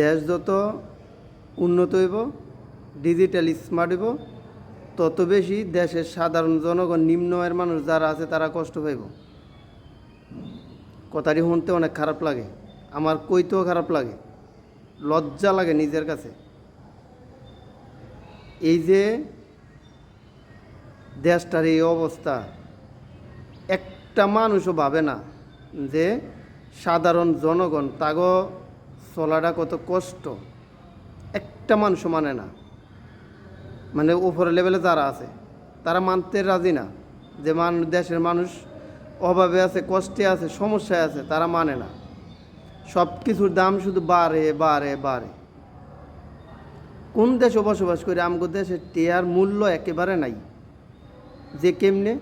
দেশ যত উন্নত হইব ডিজিটাল স্মার্ট হইব, তত বেশি দেশের সাধারণ জনগণ, নিম্ন আয়ের মানুষ যারা আছে, তারা কষ্ট পাইব। কথাটি শুনতে অনেক খারাপ লাগে, আমার কইতেও খারাপ লাগে, লজ্জা লাগে নিজের কাছে। এই যে দেশটার এই অবস্থা, একটা মানুষও ভাবে না যে সাধারণ জনগণ, তাগো চলাটা কত কষ্ট? একটা মানুষও মানে না। মানে উপরে লেভেলে যারা আছে, তারা মানতে রাজি না যে মান, দেশের মানুষ অভাবে আছে, কষ্টে আছে, সমস্যায় আছে, তারা মানে না। সব কিছুর দাম শুধু বাড়ে বাড়ে বাড়ে। কোন দেশে বসবাস করে? আমগো দেশের টেয়ার মূল্য একেবারে নাই। যে কেমনে?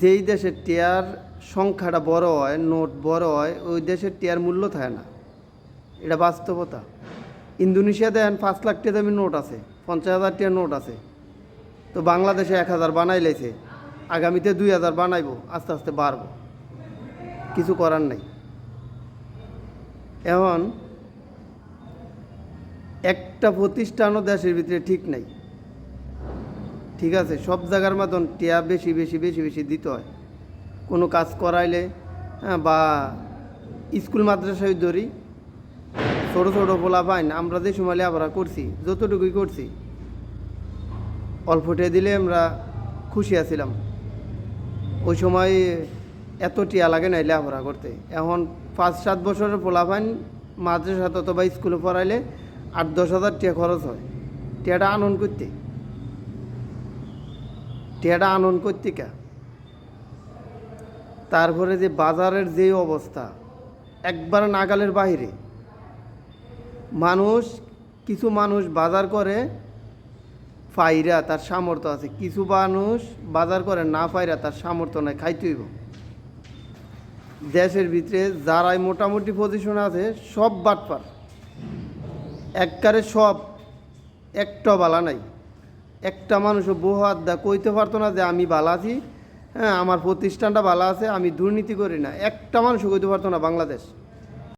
যেই দেশের টেয়ার সংখ্যাটা বড় হয়, নোট বড় হয়, ওই দেশের টেয়ার মূল্য থাকে না। এটা বাস্তবতা। ইন্দোনেশিয়া দেখেন পাঁচ লাখ টাকা দামি নোট আছে, পঞ্চাশ হাজার টাকার নোট আছে। তো বাংলাদেশে এক হাজার বানাই লেছে আগামীতে দুই হাজার বানাইবো, আস্তে আস্তে বাড়বো। কিছু করার নাই। এখন একটা প্রতিষ্ঠানও দেশের ভিতরে ঠিক নাই। ঠিক আছে, সব জায়গার মতন টিয়া বেশি বেশি বেশি বেশি দিতে হয়। কোনো কাজ করাইলে হ্যাঁ বা স্কুল, মাদ্রাসায় ধরি ছোটো ছোটো পোলা পাইন, আমরা যে সময় লেখাপড়া করছি, যতটুকুই করছি অল্প টিয়া দিলে আমরা খুশি আছিলাম। ওই সময় এত টিয়া লাগে না লেখাপড়া করতে। এখন পাঁচ, সাত বছরের পোলা পাইন, মাদ্রাসা অথবা স্কুলে পড়াইলে আট, দশ হাজার টিয়া খরচ হয়। টিয়াটা আনন করতে। টিয়াটা আনন করতে কে? তারপরে যে বাজারের যে অবস্থা, একবার নাগালের বাইরে মানুষ, কিছু মানুষ বাজার করে, ফাইরা তার সামর্থ্য আছে। কিছু মানুষ বাজার করে, না ফাইরা তার সামর্থ্য নাই খাইতেইব দেশের ভিতরে যারাই মোটামুটি পজিশন আছে, সব বাটপার। এককারে সব, একটা বালা নাই। একটা মানুষও বহু আড্ডা কইতে পারতো না যে আমি ভালো আছি হ্যাঁ আমার প্রতিষ্ঠানটা ভালো আছে, আমি দুর্নীতি করি না। একটা মানুষও কইতে পারতো না বাংলাদেশ।